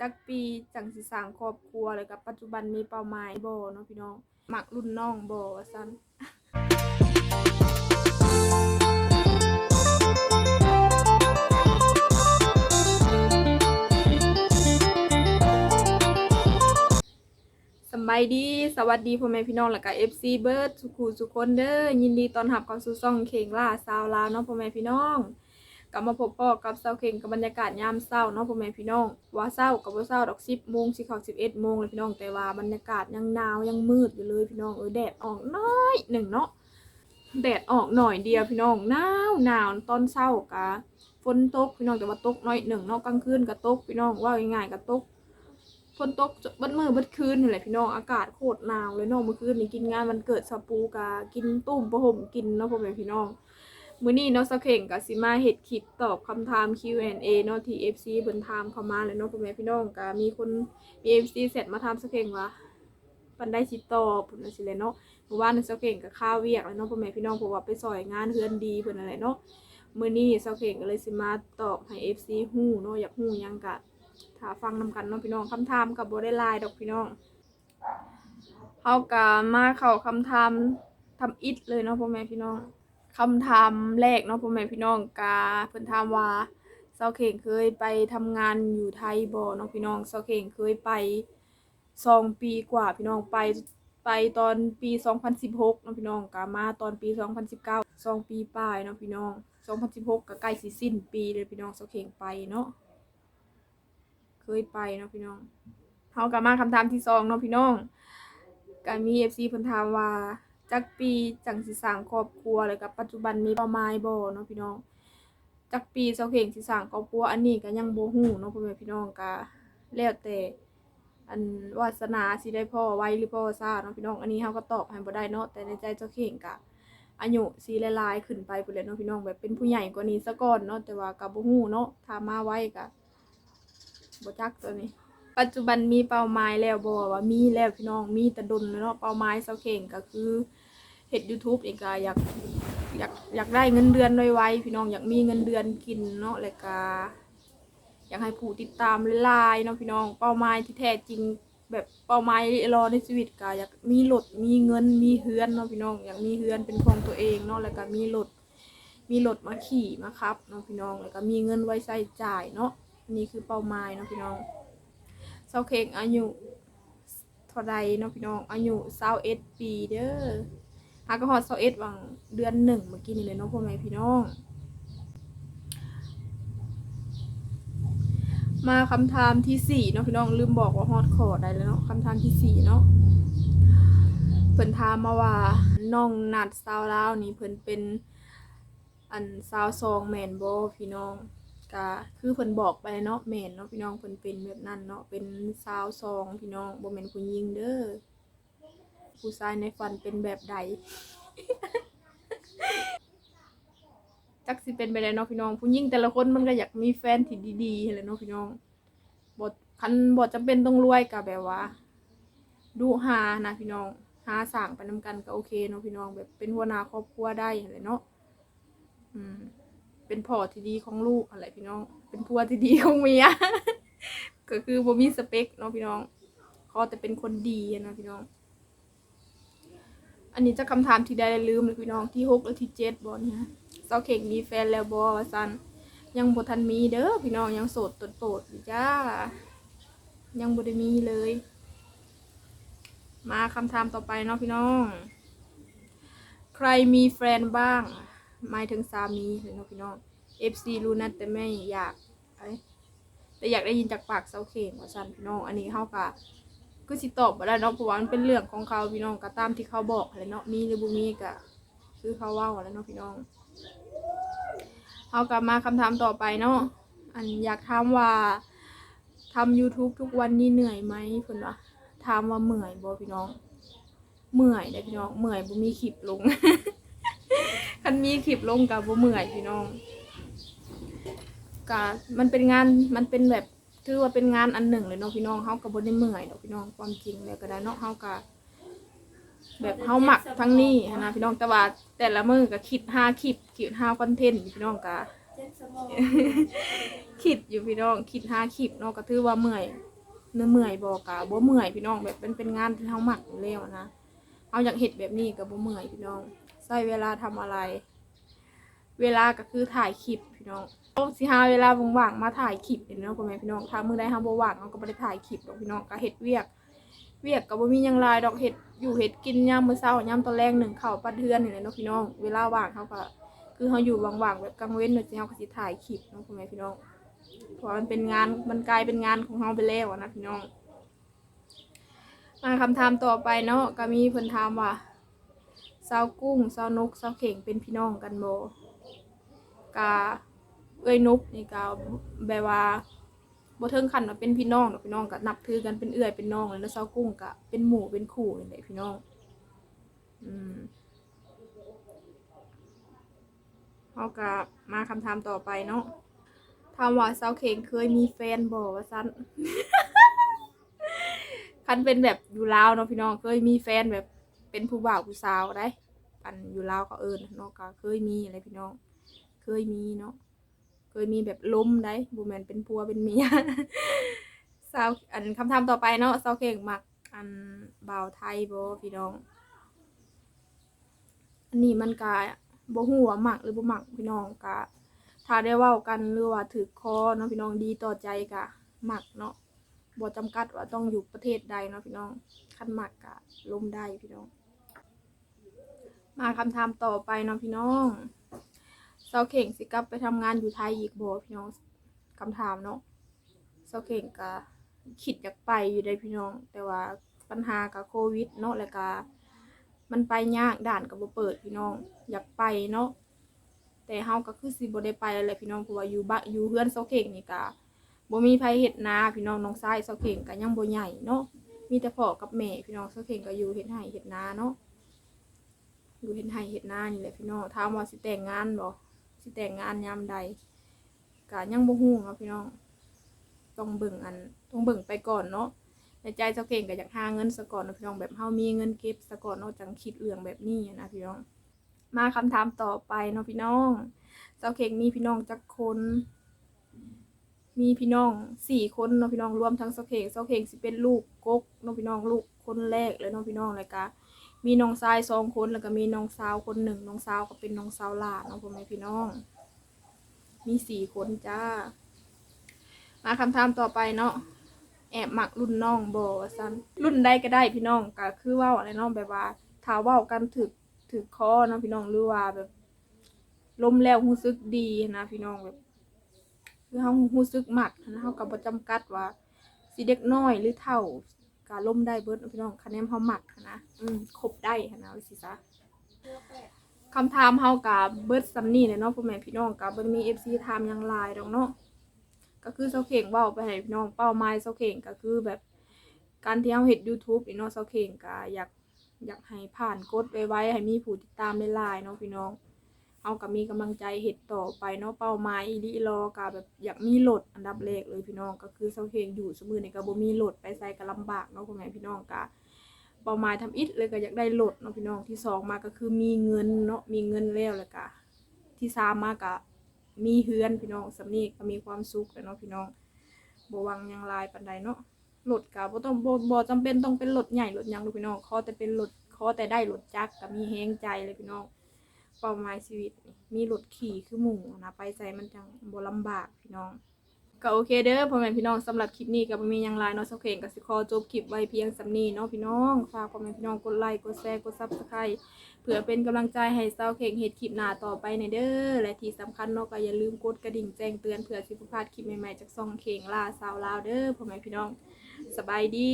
จักปีจังสิสร้างครอบครัวเลยกับปัจจุบันมีเป้าหมายบ่เนาะพี่น้องมักรุ่นน้องบ่ว่าซั่นสบายดีสวัสดีพ่อแม่พี่น้องและก็ FC เบิร์ดสุขูสุขคนเด้อยินดีต้อนรับเข้าสู่ช่องเข่งล่าซาวลาวเนาะพ่อแม่พี่น้อง กลับมาพบพ่อกับเซาเข่งกับบรรยากาศยามเช้าเนาะพ่อแม่พี่น้อง ว่าเช้ากับว่าเช้าดอก10โมงสิเข้า11โมงเลยพี่น้องแต่ว่าบรรยากาศยังหนาวยังมืดอยู่เลยพี่น้องเออแดดออกน้อยหนึ่งเนาะแดดออกหน่อยเดียวพี่น้องหนาวหนาวตอนเช้ากะฝนตกพี่น้องแต่ว่าตกน้อยหนึ่งเนาะกลางคืนก็ตกพี่น้องว่าง่ายๆก็ตกฝนตกเบัดมือบัดคืนนี่แหละพี่น้องอากาศโคตรหนาวเลยเนาะเมื่อคืนนี่กินงานวันเกิดสปูกากินตุ้มประหมกินเนาะพ่อแม่พี่น้อง มื้อนี้เนาะสะเข่งกับสิมาเฮ็ดคลิปตอบคำถาม Q&A เนาะที่ FC เพิ่นถามเข้ามาเลยเนาะพ่อแม่พี่น้องก็มีคนมี FC เสร็จมาถามสะเข่งว่าปันได้สิตอบเพิ่นว่าสิเลยเนาะเมื่อวานนี่สะเข่งก็ข้าวเวียกแล้วเนาะพ่อแม่พี่น้องเพราะว่าไปซอยงานเฮือนดีเพิ่นนั่นแหละเนาะมื้อนี้สะเข่งก็เลยสิมาตอบให้ FC ฮู้เนาะอยากฮู้หยังก็ถ้าฟังนำกันเนาะพี่น้องคำถามกับโบได้หลายดอกพี่น้องเฮากะมาเข้าคำถามทำอิดเลยเนาะพ่อแม่พี่น้อง คำถามแรกเนาะพ่อแม่พี่น้องกาเพิ่นถามว่าเซาเข่งเคยไปทำงานอยู่ไทยบ่เนาะพี่น้องเซาเข่งเคยไปสองปีกว่าพี่น้องไปไปตอนปี 2016เนาะพี่น้องกามาตอนปี 2019สองปีปลายเนาะพี่น้อง 2016ก็ใกล้สิสิ้นปีเลยพี่น้องเซาเข่งไปเนาะเคยไปเนาะพี่น้องเฮากลับมาคำถามที่สองเนาะพี่น้องก็มี FC เพิ่นถามว่า จักปีจังสิสร้างครอบครัวแล้วกับปัจจุบันมีเป้าหมายบ่เนาะพี่น้องจักปีเซาเข่งสิสร้างครอบครัวอันนี้ก็ยังบ่ฮู้เนาะพ่อแม่พี่น้องก็แล้วแต่อันวาสนาสิได้พ่อไวหรือพ่อซ่าเนาะพี่น้องอันนี้เฮาก็ตอบให้บ่ได้เนาะแต่ในใจเจ้าเข่งก็อายุสิหลายๆขึ้นไปพุ่นแหละเนาะพี่น้องแบบเป็นผู้ใหญ่กว่านี้ซะก่อนเนาะแต่ว่าก็บ่ฮู้เนาะถ้ามาไวก็บ่จักตัวนี้ ปัจจุบันมีเป้าหมายแล้วบ่ว่ามีแล้วพี่น้องมีแต่ดนแล้วเนาะเป้าหมายเซาเข่งก็คือเฮ็ด YouTube อีกก็อยากอยากอยากได้เงินเดือนไวๆพี่น้องอยากมีเงินเดือนกินเนาะแล้วก็อยากให้ผู้ติดตามหลายๆเนาะพี่น้องเป้าหมายที่แท้จริงแบบเป้าหมายรอในชีวิตก็อยากมีรถมีเงินมีเฮือนเนาะพี่น้องอยากมีเฮือนเป็นของตัวเองเนาะแล้วก็มีรถมีรถมาขี่มาขับเนาะพี่น้องแล้วก็มีเงินไว้ใช้จ่ายเนาะนี่คือเป้าหมายเนาะพี่น้อง เซาเค้กอายุเท่าใดเนาะพี่น้องอายุ21ปีเด้อหาก็ฮอด21วังเดือนหนึ่งเมื่อกี้นี่เลยเนาะพ่อแม่พี่น้อง มาคำถามที่สี่เนาะพี่น้องลืมบอกว่าฮอดคอได้แล้วเนาะคำถามที่สี่เนาะเพิ่นถามมาว่าน้องนัดสาวลาวนี่เพิ่นเป็นอันสาวซองแมนบ่พี่น้อง ก็คือเพิ่นบอกไปเนาะแม่นเนาะพี่น้องเพิ่นเป็นแบบนั้นเนาะเป็นสาวซองพี่น้องบ่แม่นผู้หญิงเด้อผู้ชายในฝันเป็นแบบใดจักสิเป็นไปได้เนาะพี่น้อง ผู้หญิงแต่ละคนมันก็อยากมีแฟนที่ดีๆแหละเนาะพี่น้องบ่คันบ่จำเป็นต้องรวยก็แบบว่า ดูหานะพี่น้องหาสร้างไปนำกันก็โอเคเนาะพี่น้องแบบเป็นหัวหน้าครอบครัวได้แหละเนาะอืม เป็นพ่อที่ดีของลูกอะไรพี่น้อง เป็นผัวที่ดีของเมีย ก็คือบ่มีสเปคเนาะพี่น้องขอแต่เป็นคนดีนะพี่น้อง อันนี้จะคำถามที่ได้ลืมเลยพี่น้องที่หกและที่เจ็ดบอเนี่ยเซาเข่งมีแฟนแล้วบอว่าซันยังบ่ทันมีเด้อพี่น้องยังโสดโตดๆอยู่จ้า ยังบ่ได้มีเลย มาคำถามต่อไปเนาะพี่น้อง ใครมีแฟนบ้าง หมายถึงสามีเลยเนาะพี่น้อง FC รู้นะแต่ไม่อยากเอ้ยแต่อยากได้ยินจากปากเซาเข่งว่าซั่นพี่น้อง อันนี้เฮากะก็สิตอบบ่ได้เนาะเพราะว่ามันเป็นเรื่องของเขาพี่น้องก็ตามที่เขาบอกแหละเนาะมีหรือบ่มีก็คือเขาเว้าแล้วเนาะพี่น้องเฮากลับมาคำถามต่อไปเนาะอันอยากถามว่าทำ YouTube ทุกวันนี้เหนื่อยไหมเพิ่นว่าถามว่าเหมื่อยบ่พี่น้อง เมื่อยเด้พี่น้องเมื่อยบ่มีคลิปลง คันมีคลิปลงกับบ่เมื่อยพี่น้องกะมันเป็นงานมันเป็นแบบถือว่าเป็นงานอันหนึ่งเลยเนาะพี่น้องเฮาก็บ่ได้เมื่อยดอกพี่น้องความจริงแล้วก็ได้เนาะเฮาก็แบบเฮาหมักทั้งนี้หั้นนะพี่น้องแต่ว่าแต่ละมื้อก็คิดห้าคลิปคิดห้าคอนเทนต์พี่น้องก็ คิดอยู่พี่น้องคิดห้าคลิปเนาะก็ถือว่าเมื่อยเนื้อเมื่อยบอกกะบ่เมื่อยพี่น้องแบบเป็นเป็นงานที่เฮาหมักอยู่แล้วนะเอาอยากเฮ็ดแบบนี้ก็บ่เมื่อยพี่น้อง ใช้เวลาทำอะไร เวลาก็คือถ่ายคลิปพี่น้องต้องสิหาเวลาว่างๆมาถ่ายคลิปเนาะพ่อแม่พี่น้องถ้ามื้อใดเฮาบ่ว่างเฮาก็บ่ได้ถ่ายคลิปดอกพี่น้องก็เฮ็ดเวียก เวียกก็บ่มีหยังหลายดอกเฮ็ดอยู่เฮ็ดกินยามมื้อเช้ายามตอนแรกหนึ่งข้าวปัดเทือนนี่แหละเนาะพี่น้อง เวลาว่างเฮาก็คือเฮาอยู่ว่างๆแบบกลางเว้นเนาะสิเฮาก็สิถ่ายคลิปเนาะพ่อแม่พี่น้องเพราะมันเป็นงานมันกลายเป็นงานของเฮาไปแล้วนะพี่น้องมาคำถามต่อไปเนาะก็มีเพิ่นถามว่า สาวกุ้งสาวนกสาวเข่งเป็นพี่น้องกันบ่กาเอ้ยนกนี่ก็แบบว่าบ่เทิงขันว่าเป็นพี่น้องดอกพี่น้องก็นับถือกันเป็นเอื้อยเป็นน้องเลยแล้วสาวกุ้งก็เป็นหมู่เป็นคู่นี่แหละพี่น้อง อืมเฮาก็มาคำถามต่อไปเนาะถามว่าสาวเข่งเคยมีแฟนบ่ว่าซั่นคันเป็นแบบอยู่ลาวเนาะพี่น้องเคยมีแฟนแบบ เป็นผู้บ่าวผู้สาวได้อันอยู่ลาวก็เอิญเนาะก็เคยมีอะไรพี่น้อง เคยมีเนาะเคยมีแบบล้มได้บ่แมนเป็นผัวเป็นเมียสาวอันคำถามต่อไปเนาะสาวเก่งมักอันบ่าวไทยบ่พี่น้อง อันนี้มันก็บ่ฮู้ว่ามักหรือบ่มักพี่น้องก็ถ้าได้เว้ากันหรือว่าถือคอเนาะพี่น้องดีต่อใจก็มักเนาะบ่จำกัดว่าต้องอยู่ประเทศใดเนาะพี่น้องคันหมักกะล้มได้พี่น้อง มาคำถามต่อไปเนาะพี่น้องเซาเข่งสิกลับไปทำงานอยู่ไทยอีกบ่พี่น้องคำถามเนาะเซาเข่งก็คิดอยากไปอยู่ได้พี่น้อง แต่ว่าปัญหากับโควิดเนาะแล้วก็มันไปยากด่านก็บ่เปิดพี่น้อง อยากไปเนาะแต่เฮาก็คือสิบ่ได้ไปแล้วพี่น้องเพราะว่าอยู่บ้านอยู่เฮือนเซาเข่งนี่ก็บ่มีไผเฮ็ดนาพี่น้องน้องชายเซาเข่งก็ยังบ่ใหญ่เนาะมีแต่พ่อกับแม่พี่น้องเซาเข่งก็อยู่เฮ็ดไร่เฮ็ดนาเนาะ อยู่เฮ็ดไร่เฮ็ดนานี่แหละพี่น้องถามว่าสิแต่งงานบ่สิแต่งงานยามใดก็ยังบ่ฮู้เนาะพี่น้องต้องเบิ่งอันต้องเบิ่งไปก่อนเนาะในใจเซาเข่งก็อยากหาเงินซะก่อนนะพี่น้องแบบเฮามีเงินเก็บซะก่อนเนาะจังคิดเรื่องแบบนี้นะพี่น้อง มาคำถามต่อไปเนาะพี่น้องเซาเข่งมีพี่น้องจักคนมีพี่น้องสี่คนเนาะพี่น้องรวมทั้งเซาเข่งเซาเข่งสิเป็นลูกกกเนาะพี่น้องลูกคนแรกเลยเนาะพี่น้องเลยกะ มีน้องชายสองคนแล้วก็มีน้องสาวคนหนึ่งน้องสาวก็เป็นน้องสาวหลานเนาะพ่อแม่พี่น้อง มีสี่คนจ้า มาคำถามต่อไปเนาะแอบหมักรุ่นน้องบว่าซันรุ่นใดก็ได้พี่น้องก็คือว่าอะไรเนาะแบบว่าถ้าเว่ากันถึกถึกคอเนาะพี่น้องหรือว่าแบบล้มแล้วรู้สึกดีนะพี่น้องแบบคือเฮารู้สึกหมักนะเฮาก็บ่จำกัดว่าสิเด็กน้อยหรือเฒ่า ก็ล่มได้เบิดเนาะพี่น้องคะแนนเฮาหมักนะอืมครบได้นะว่าสิซะคำถามเฮาก็เบิร์ดซ้ำนี้แหละเนาะพ่อแม่พี่น้องก็บ่ได้มี FC ถามหยังหลายดอกเนาะก็คือเซาเข่งเว้าไปให้พี่น้องเป้าหมายเซาเข่งก็คือแบบการที่เฮาเฮ็ด YouTube อีเนาะเซาเข่งก็อยากอยากให้ผ่านกดไวๆให้มีผู้ติดตามหลายๆเนาะพี่น้อง เอาก็มีกำลังใจเฮ็ดต่อไปเนาะเป้าหมายอีลีรอกะแบบอยากมีรถอันดับแรกเลยพี่น้องก็คือเซาเฮงอยู่สมือในี่ก็บ่มีรถไปใส่ก็ลำบากเนาะพ่อแม่พี่น้องกะเป้าหมายทำอิฐเลยก็อยากได้รถเนาะพี่น้องที่สองมาก็คือมีเงินเนาะมีเงินแล้วแล้วก็ที่สามมาก็มีเฮือนพี่น้องสำนีก็มีความสุขแล้วเนาะพี่น้องบวังยังลายปานใดเนาะรถก็บ่ต้องบ่บ่จำเป็นต้องเป็นรถใหญ่รถหยังหรอกพี่น้องขอแต่เป็นรถขอแต่ได้รถจักรก็มีแฮงใจเลยพี่น้อง เป้าหมายชีวิตนี่มีรถขี่คือหมู่นะไปใส่มันจังบ่ลำบากพี่น้องก็โอเคเด้อพ่อแม่พี่น้องสำหรับคลิปนี้ก็บ่มีหยังหลายเนาะเซาเข่งก็สิขอจบคลิปไว้เพียงสำนี้เนาะพี่น้องฝากพ่อแม่พี่น้องกดไลค์กดแชร์กด Subscribe เพื่อเป็นกำลังใจให้เซาเข่งเฮ็ดคลิปหน้าต่อไปในเด้อและที่สำคัญเนาะก็อย่าลืมกดกระดิ่งแจ้งเตือนเพื่อสิบ่พลาดคลิปใหม่ๆจากช่องเข่งล่าสาวลาวเด้อพ่อแม่พี่น้องสบายดี